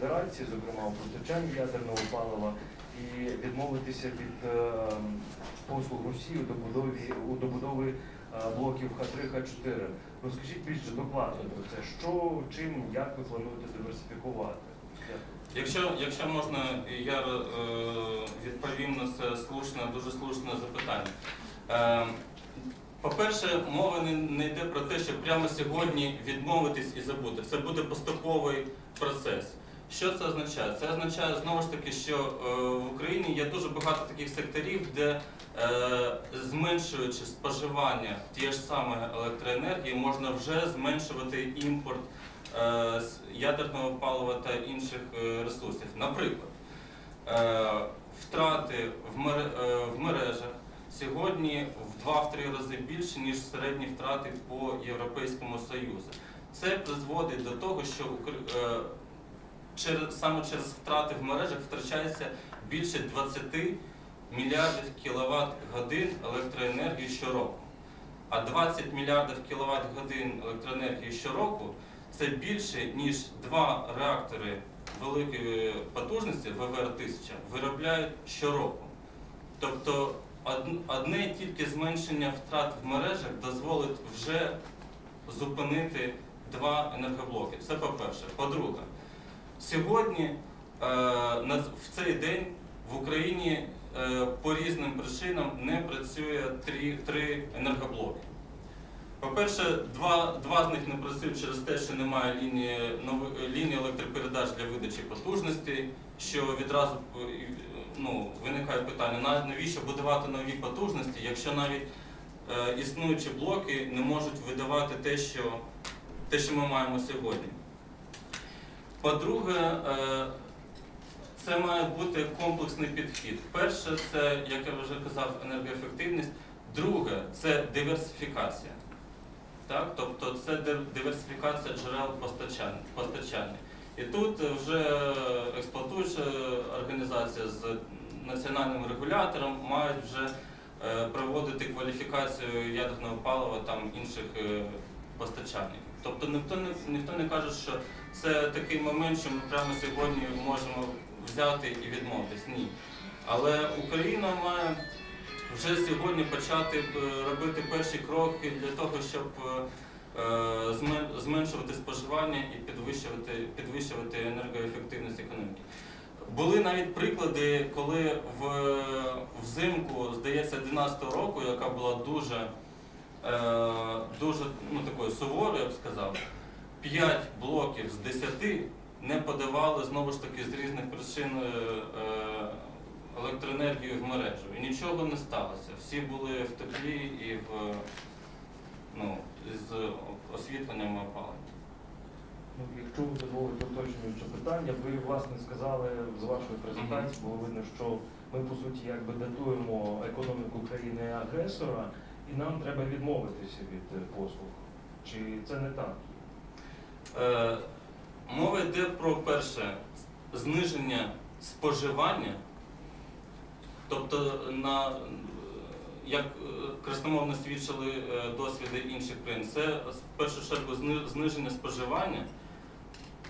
Федерації, зокрема постачанні ядерного палива, і відмовитися від е, послуг Росії у добудові у добудови е, блоків Х3, Х4. Розкажіть більше докладно про це. Що, чим, як ви плануєте диверсифікувати? Якщо, якщо можна, я е, відповім на це слушне, дуже слушне запитання. Е, по-перше, мова не, не йде про те, щоб прямо сьогодні відмовитись і забути. Це буде поступовий процес. Що це означає? Це означає знову ж таки, що е, в Україні є дуже багато таких секторів, де е, зменшуючи споживання тієї ж самої електроенергії, можна вже зменшувати імпорт е, ядерного палива та інших ресурсів. Наприклад, втрати в мере- в мережах сьогодні в 2-3 рази більше, ніж середні втрати по Європейському Союзу. Це призводить до того, що через, саме через втрати в мережах втрачається більше 20 мільярдів кіловат годин електроенергії щороку. А 20 мільярдів кіловат годин електроенергії щороку це більше, ніж два реактори великої потужності ВВР-1000 виробляють щороку. Тобто одне тільки зменшення втрат в мережах дозволить вже зупинити два енергоблоки. Це по-перше. По-друге, сьогодні е, в цей день в Україні е, по різним причинам не працює три, три енергоблоки. По-перше, два, два з них не працюють через те, що немає лінії, лінії електропередач для видачі потужностей, що відразу е, ну, виникає питання, навіщо будувати нові потужності, якщо навіть е, існуючі блоки не можуть видавати те, що, те, що ми маємо сьогодні. По-друге, е, це має бути комплексний підхід. Перше, це, як я вже казав, енергоефективність. Друге, це диверсифікація. Так? Тобто це диверсифікація джерел постачання. І тут вже експлуатуюча організація з національним регулятором мають вже е, проводити кваліфікацію ядерного палива там інших е, постачальників. Тобто ніхто не ніхто не каже, що це такий момент, що ми прямо сьогодні можемо взяти і відмовитись. Ні. Але Україна має вже сьогодні почати е, робити перші кроки для того, щоб е, е, змен- зменшувати споживання і підвищувати, підвищувати енергоефективність економіки. Були навіть приклади, коли в, взимку, здається, 11 року, яка була дуже, дуже ну, такою суворою, я б сказав, 5 блоків з 10 не подавали знову ж таки з різних причин е, е, електроенергію в мережу. І нічого не сталося. Всі були в теплі і в ну, з освітленням і опаленням. Ну, якщо ви дозволите уточнююче питання, ви власне сказали з вашої презентації, було видно, що ми по суті якби датуємо економіку країни-агресора, і нам треба відмовитися від е, послуг. Чи це не так? Е, мова йде про перше зниження споживання, тобто на е, як е, красномовно свідчили досвіди інших країн, це в першу чергу зниження споживання.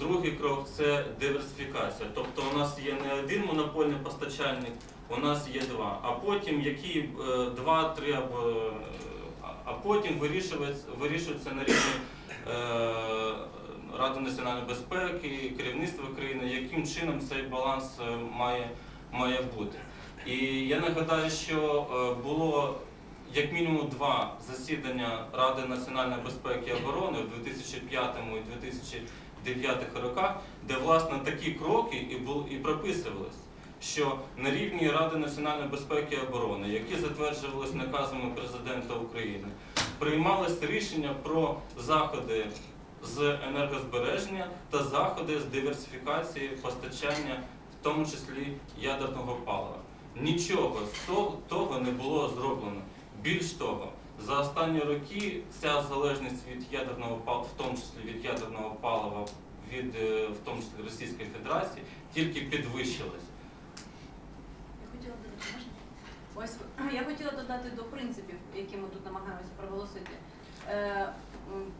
Другий крок це диверсифікація. Тобто у нас є не один монопольний постачальник, у нас є два. А потім які е, два, три або е, а- потім вирішується, вирішується на рівні е, Ради національної безпеки, керівництва країни, яким чином цей баланс має, має бути. І я нагадаю, що було як мінімум два засідання Ради національної безпеки і оборони в 2005 і 2009 роках, де власне такі кроки і прописувались. Що на рівні Ради національної безпеки і оборони, які затверджувалися наказами президента України, приймалися рішення про заходи з енергозбереження та заходи з диверсифікації постачання, в тому числі ядерного палива. Нічого з того- не було зроблено. Більш того, за останні роки ця залежність від ядерного палива, в тому числі від ядерного палива, від е, в тому числі Російської Федерації, тільки підвищилась. Я хотіла додати, можна? Ось я хотіла додати до принципів, які ми тут намагаємося проголосити. Е,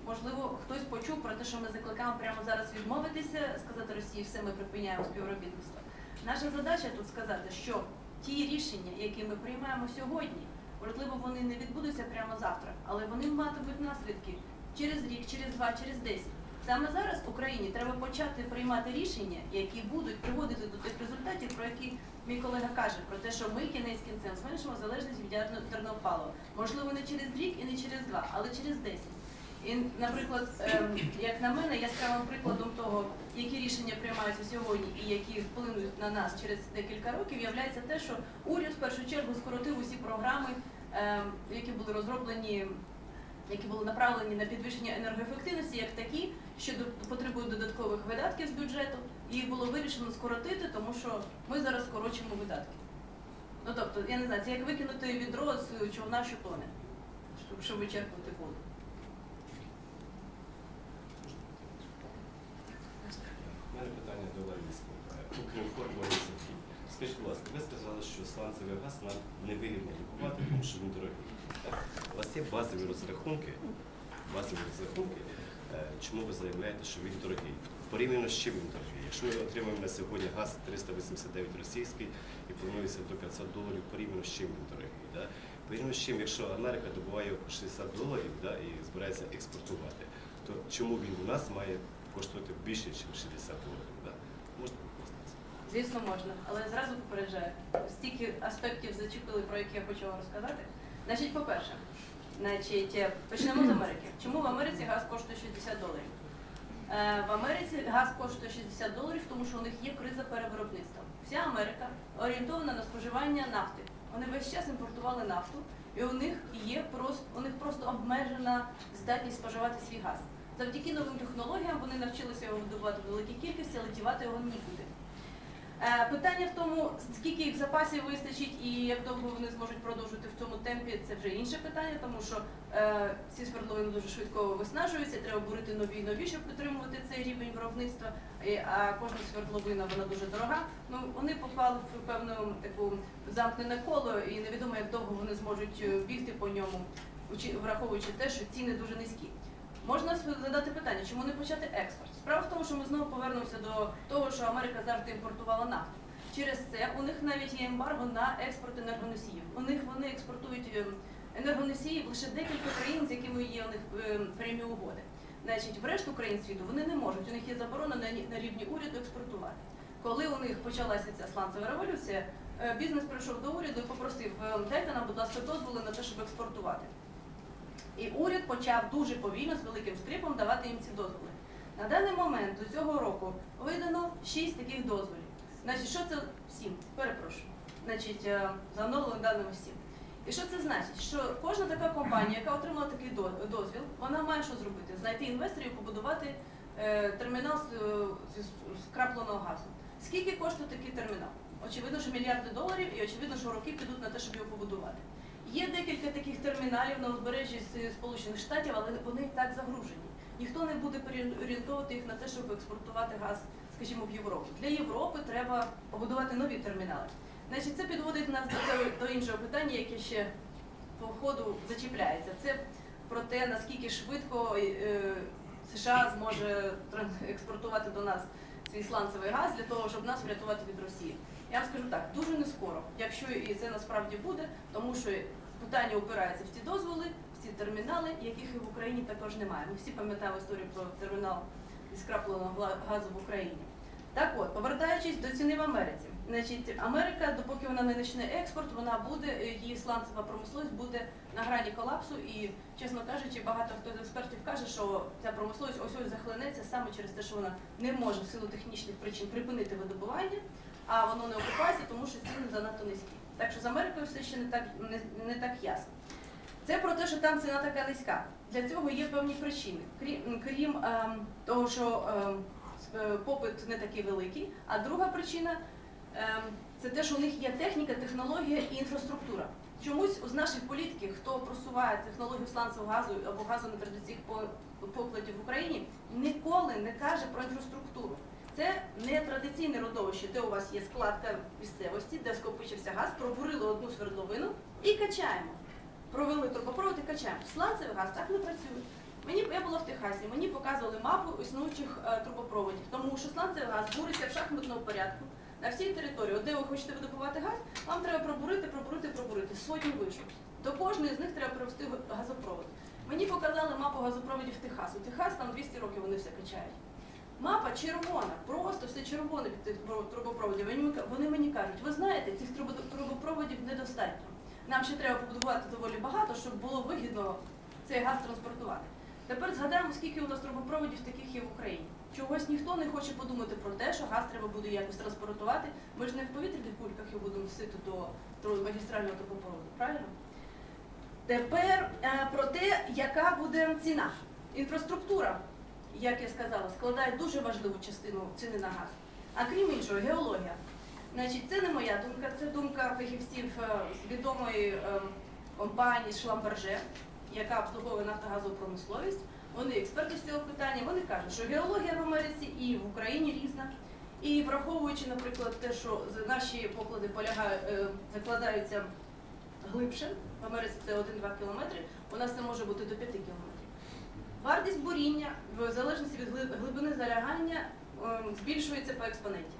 Можливо, хтось почув про те, що ми закликаємо прямо зараз відмовитися, сказати Росії, все ми припиняємо співробітництво. Наша задача тут сказати, що ті рішення, які ми приймаємо сьогодні, можливо, вони не відбудуться прямо завтра, але вони матимуть наслідки через рік, через два, через десять. Саме зараз Україні треба почати приймати рішення, які будуть приводити до тих результатів, про які мій колега каже, про те, що ми кінець кінцем зменшимо залежність від ядерного палива. Можливо, не через рік і не через два, але через десять. І, наприклад, ем, як на мене, яскравим прикладом того, які рішення приймаються сьогодні і які вплинуть на нас через декілька років, є те, що уряд в першу чергу скоротив усі програми, ем, які були розроблені, які були направлені на підвищення енергоефективності, як такі, що потребують додаткових видатків з бюджету. Їх було вирішено скоротити, тому що ми зараз скорочимо видатки. Ну тобто, я не знаю, це як викинути відро з човна, що тоне, щоб, вичерпувати воду. У мене питання до Лариси. Окрім формулі Скажіть, будь ласка, ви сказали, що сланцевий газ нам невигідно купувати, тому що він дорогий. У вас є базові розрахунки, базові розрахунки, е, чому ви заявляєте, що він дорогий? Порівняно з чим він дорогий? Якщо ми отримуємо на сьогодні газ 389 російський і планується до 500 доларів, порівняно з чим він дорогий? Да? Порівняно з чим, якщо Америка добуває 60 доларів да, і збирається експортувати, то чому він у нас має коштувати більше, ніж 60 доларів? Да? Можна пояснити? Звісно, можна, але зразу попереджаю. Стільки аспектів зачепили, про які я хочу вам розказати. Значить, по-перше, значить, е, почнемо з Америки. Чому в Америці газ коштує 60 доларів? Е, В Америці газ коштує 60 доларів, тому що у них є криза перевиробництва. Вся Америка орієнтована на споживання нафти. Вони весь час імпортували нафту, і у них є просто у них просто обмежена здатність споживати свій газ. Завдяки новим технологіям вони навчилися його видобувати в великій кількості, але дівати його нікуди. Е, Питання в тому, скільки їх запасів вистачить і як довго вони зможуть продовжити в цьому темпі, це вже інше питання, тому що е, ці свердловини дуже швидко виснажуються, треба бурити нові і нові, щоб підтримувати цей рівень виробництва. А кожна свердловина вона дуже дорога. Ну вони попали в певну таку замкнене коло, і невідомо, як довго вони зможуть е, бігти по ньому, враховуючи те, що ціни дуже низькі. Можна задати питання, чому не почати експорт? Справа в тому, що ми знову повернемося до того, що Америка завжди імпортувала нафту. Через це у них навіть є ембарго на експорт енергоносіїв. У них вони експортують ем, енергоносії лише декілька країн, з якими є у них ем, прямі угоди. Значить, в решту країн світу вони не можуть. У них є заборона на рівні уряду експортувати. Коли у них почалася ця сланцева революція, е, бізнес прийшов до уряду і попросив, «Ем, дайте нам, будь ласка, дозволи на те, щоб експортувати. І уряд почав дуже повільно з великим скрипом давати їм ці дозволи. На даний момент до цього року видано 6 таких дозволів. Значить, що це 7? Перепрошую. Значить, е, за оновленими даними 7. І що це значить? Що кожна така компанія, яка отримала такий до- дозвіл, вона має що зробити? Знайти інвесторів і побудувати е, термінал з, е, зі с- скрапленого газу. Скільки коштує такий термінал? Очевидно, що мільярди доларів, і очевидно, що роки підуть на те, щоб його побудувати. Є декілька таких терміналів на узбережжі з Сполучених Штатів, але вони так загружені. Ніхто не буде переорієнтовувати їх на те, щоб експортувати газ, скажімо, в Європу. Для Європи треба побудувати нові термінали. Значить, це підводить нас до, того- до іншого питання, яке ще по ходу зачіпляється. Це про те, наскільки швидко е, США зможе експортувати до нас свій сланцевий газ для того, щоб нас врятувати від Росії. Я вам скажу так, дуже не скоро, якщо і це насправді буде, тому що питання опирається в ці дозволи, ці термінали, яких і в Україні також немає. Ми всі пам'ятаємо історію про термінал із скрапленого газу в Україні. Так от, повертаючись до ціни в Америці. Значить, Америка, допоки вона не почне експорт, вона буде, е, її сланцева промисловість буде на грані колапсу. І, чесно кажучи, багато хто з експертів каже, що ця промисловість ось ось захлинеться саме через те, що вона не може в силу технічних причин припинити видобування, а воно не окупається, тому що ціни занадто низькі. Так що з Америкою все ще не так не, не так ясно. Це про те, що там ціна така низька. Для цього є певні причини. Крім, крім ем, того, що е, попит не такий великий. А друга причина ем, це те, що у них є техніка, технологія і інфраструктура. Чомусь з наших політиків, хто просуває технологію сланцевого газу або газу нетрадиційних по- покладів в Україні, ніколи не каже про інфраструктуру. Це не традиційне родовище, де у вас є складка місцевості, де скопичився газ, пробурили одну свердловину і качаємо. Провели трубопровод і качаємо. Сланцевий газ так не працює. Мені я була в Техасі, мені показували мапу існуючих е, трубопроводів, тому що сланцевий газ буриться в шахматному порядку на всій території. Де ви хочете видобувати газ, вам треба пробурити, пробурити, пробурити. Сотні вишок. До кожної з них треба провести газопровод. Мені показали мапу газопроводів Техасу. Техас там 200 років вони все качають. Мапа червона, просто все червоне від тих трубопроводів. Вони, мені- кажуть, ви знаєте, цих трубопроводів недостатньо. Нам ще треба побудувати доволі багато, щоб було вигідно цей газ транспортувати. Тепер згадаємо, скільки у нас трубопроводів таких є в Україні. Чогось ніхто не хоче подумати про те, що газ треба буде якось транспортувати. Ми ж не в повітряних кульках його будемо всити до магістрального трубопроводу, правильно? Тепер е, про те, яка буде ціна. Інфраструктура, як я сказала, складає дуже важливу частину ціни на газ. А крім іншого, геологія. Значить, це не моя думка, це думка фахівців е, з відомої е, компанії Шламберже, яка обслуговує нафтогазову промисловість. Вони експерти з цього питання. Вони кажуть, що геологія в Америці і в Україні різна. І враховуючи, наприклад, те, що наші поклади полягають, е, закладаються глибше, в Америці це 1-2 кілометри, у нас це може бути до 5 кілометрів. Вартість буріння в залежності від глибини залягання ем, збільшується по експоненті.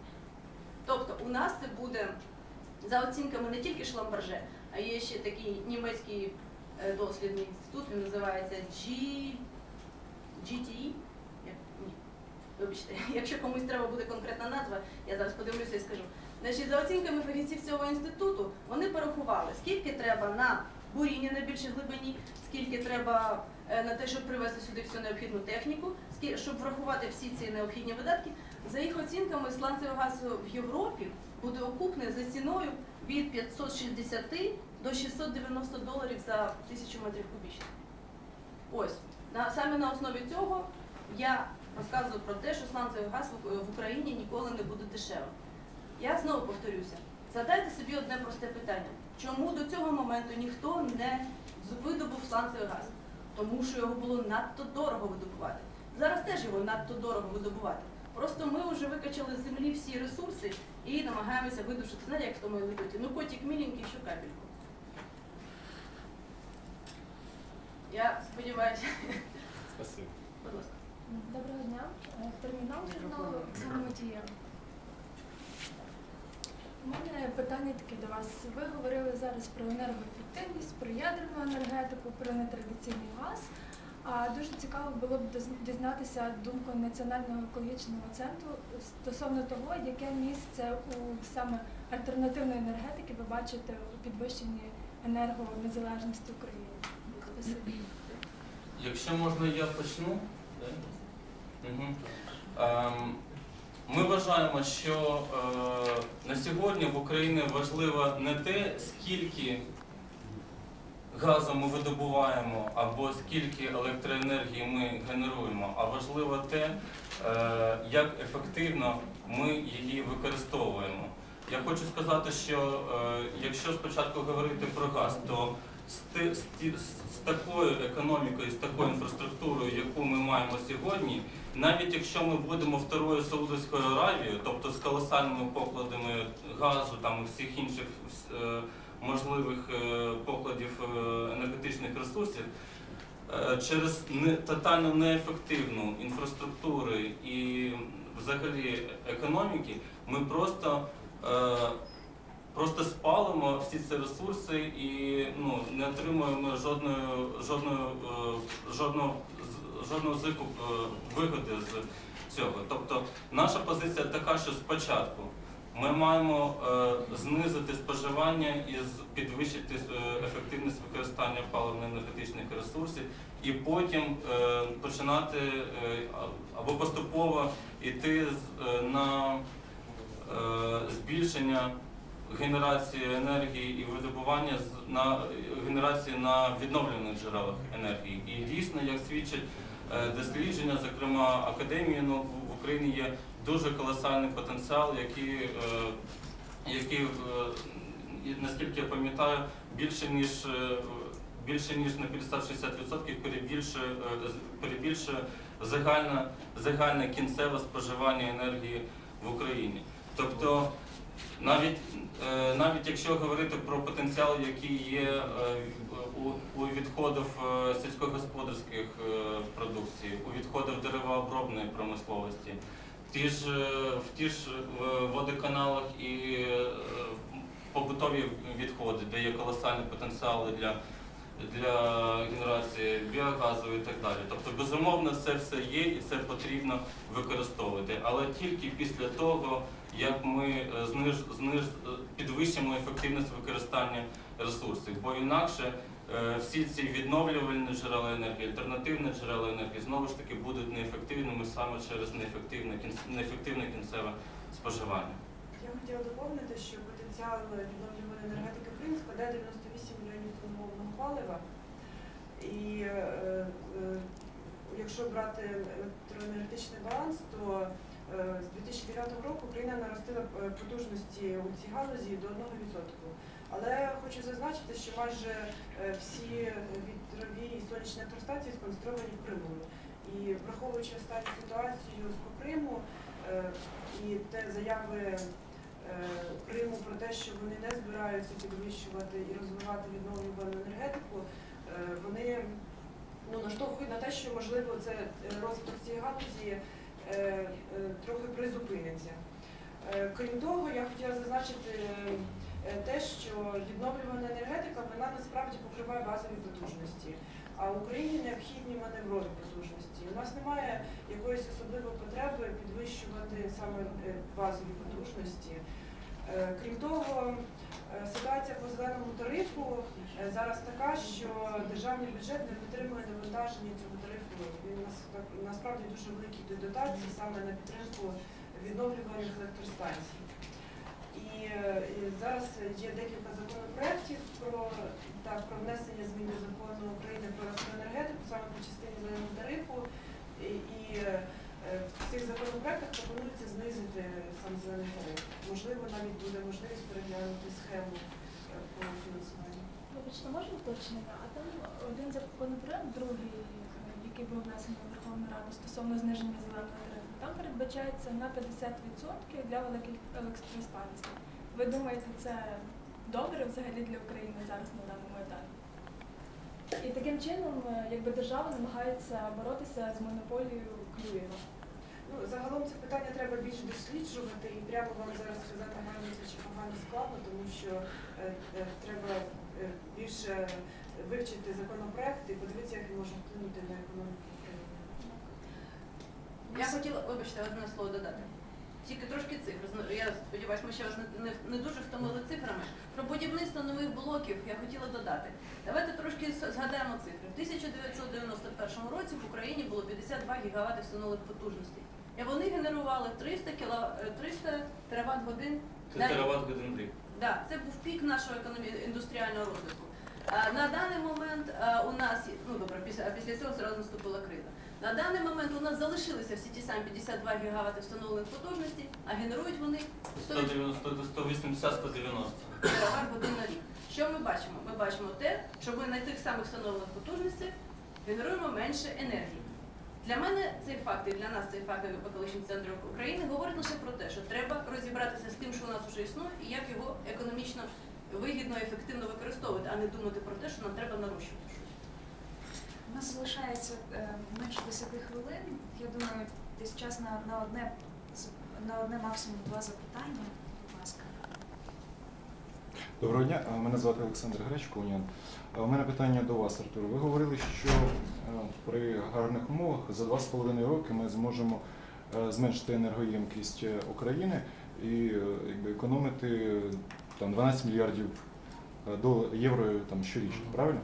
Тобто у нас це буде за оцінками не тільки Шламберже, а є ще такий німецький е, дослідний інститут, він називається G... GTE. Ні. Вибачте, якщо комусь треба буде конкретна назва, я зараз подивлюся і скажу. Значить, за оцінками фахівців цього інституту, вони порахували, скільки треба на буріння на більшій глибині, скільки треба е, на те, щоб привезти сюди всю необхідну техніку, щоб врахувати всі ці необхідні видатки. За їх оцінками, сланцевий газ в Європі буде окупний за ціною від 560 до 690 доларів за тисячу метрів кубічних. Ось на саме на основі цього я розказую про те, що сланцевий газ в Україні ніколи не буде дешевим. Я знову повторюся, задайте собі одне просте питання. Чому до цього моменту ніхто не видобув сланцевий газ? Тому що його було надто дорого видобувати. Зараз теж його надто дорого видобувати. Просто ми вже викачали з землі всі ресурси і намагаємося видушити. Знаєте, як в тому анекдоті? Ну котик міленький, що капельку. Я сподіваюся, Спасибо. будь ласка. Доброго дня. Термінал журналу Оксана Матієва. У мене питання таке до вас. Ви говорили зараз про енергоефективність, про ядерну енергетику, про нетрадиційний газ. А дуже цікаво було б дізнатися думку Національного екологічного центру стосовно того, яке місце у саме альтернативної енергетики ви бачите у підвищенні енергонезалежності України. Спасибі. Якщо можна, я почну. Ем, Ми вважаємо, що е, на сьогодні в Україні важливо не те, скільки газу ми видобуваємо або скільки електроенергії ми генеруємо, а важливо те, е, як ефективно ми її використовуємо. Я хочу сказати, що е, якщо спочатку говорити про газ, то з, такою економікою, з такою інфраструктурою, яку ми маємо сьогодні, навіть якщо ми будемо второю Саудовською Аравією, тобто з колосальними покладами газу там і всіх інших е, можливих е, покладів е, енергетичних ресурсів, е, через тотально неефективну інфраструктуру і взагалі економіки, ми просто просто спалимо всі ці ресурси і ну, не отримуємо жодної, жодної, жодного, жодного зику вигоди з цього. Тобто наша позиція така, що спочатку ми маємо е, знизити споживання і підвищити е, ефективність використання паливно-енергетичних ресурсів, і потім е, починати або поступово йти на збільшення генерації енергії і видобування на генерації на відновлюваних джерелах енергії. І дійсно, як свідчать дослідження, зокрема академії наук в Україні є дуже колосальний потенціал, який, е, який е, наскільки я пам'ятаю, більше ніж е, більше ніж на 50-60% перебільшує, е, з- перебільшує загальне, загальне кінцеве споживання енергії в Україні. Тобто Навіть, навіть якщо говорити про потенціал, який є у, відходів сільськогосподарських продукцій, у відходів деревообробної промисловості, ті ж, е, в ті ж е, водоканалах і е, побутові відходи, де є колосальні потенціали для, для генерації біогазу і так далі. Тобто, безумовно, це все є і це потрібно використовувати, але тільки після того, як ми зниж, зниж, підвищимо ефективність використання ресурсів, бо інакше всі ці відновлювальні джерела енергії, альтернативні джерела енергії знову ж таки будуть неефективними саме через неефективне, неефективне кінцеве споживання. Я хотіла доповнити, що потенціал відновлюваної енергетики України складає 98 мільйонів тонн мовного палива. І е, е, якщо брати електроенергетичний баланс, то е, з 2009 року Україна наростила е, потужності у цій галузі до 1%. Але хочу зазначити, що майже е, всі вітрові і сонячні електростанції сконцентровані в Криму. І враховуючи останню ситуацію з Криму е, і те заяви е, Криму про те, що вони не збираються підвищувати і розвивати відновлювану енергетику, вони ну, наштовхують на те, що можливо це розвиток цієї галузі трохи призупиниться. Крім того, я хотіла зазначити те, що відновлювана енергетика вона насправді покриває базові потужності. А Україні необхідні маневрові потужності. У нас немає якоїсь особливої потреби підвищувати саме е, базові потужності. Е, Крім того, е, ситуація по зеленому тарифу е, зараз така, що державний бюджет не підтримує навантаження цього тарифу. Він нас- насправді дуже великі дотації саме на підтримку відновлюваних електростанцій. І, е, зараз є декілька законопроєктів про, так, про внесення змін до закону України про електроенергетику саме по частині зеленого тарифу. І, і е, в цих законопроектах пропонується знизити сам зелений тариф. Можливо, навіть буде можливість переглянути схему е, по фінансуванню. Вибачте, можна уточнення? А там один законопроект, другий, який був внесений в Верховну Раду стосовно зниження зеленого тарифу, там передбачається на 50% для великих електростанцій. Ви думаєте, це добре взагалі для України зараз на даному етапі? І таким чином, е, якби держава намагається боротися з монополією Клюєва. Ну, загалом це питання треба більш досліджувати і прямо вам зараз сказати гарно чи погано складно, тому що е, е, треба е, більше вивчити законопроект і подивитися, як він може вплинути на економіку України. Я хотіла, вибачте, одне слово додати. Тільки трошки цифр. Я сподіваюся, ми ще вас не, не, не дуже втомили цифрами. Про будівництво нових блоків я хотіла додати. Давайте трошки згадаємо цифри. В 1991 році в Україні було 52 гігавати встановлених потужностей. І вони генерували 300 кіла, е, 300 тераватт годин Це тераватт годин рік. Да, це був пік нашого економі- індустріального розвитку. А, на даний момент у нас ну добре, після після цього зразу наступила криза. На даний момент у нас залишилися всі ті самі 52 гігавати встановлених потужностей, а генерують вони 100 190, 180, 190. годин на рік. Що ми бачимо? Ми бачимо те, що ми на тих самих встановлених потужностях генеруємо менше енергії. Для мене цей факт і для нас цей факт як екологічний центр України говорить лише про те, що треба розібратися з тим, що у нас вже існує, і як його економічно вигідно і ефективно використовувати, а не думати про те, що нам треба нарощувати щось. У нас залишається е, менше 10 хвилин. Я думаю, десь час на, на одне на одне максимум два запитання. Будь ласка. Доброго дня, мене звати Олександр Гречко, Уніан. У мене питання до вас, Артур. Ви говорили, що е, при гарних умовах за 2,5 роки ми зможемо е, зменшити енергоємкість е, України і е, якби, економити е, там, 12 мільярдів е, євро там, щорічно, правильно?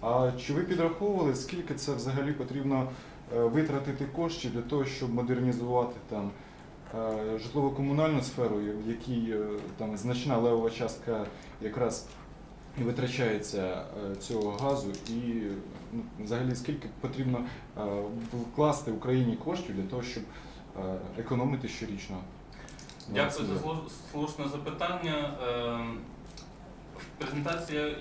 А чи ви підраховували, скільки це взагалі потрібно е, витратити коштів для того, щоб модернізувати там е, житлово-комунальну сферу, в якій там значна левова частка якраз і витрачається цього газу, і ну, взагалі скільки потрібно вкласти Україні коштів для того, щоб економити щорічно? Дякую за слушне запитання. Презентація В презентації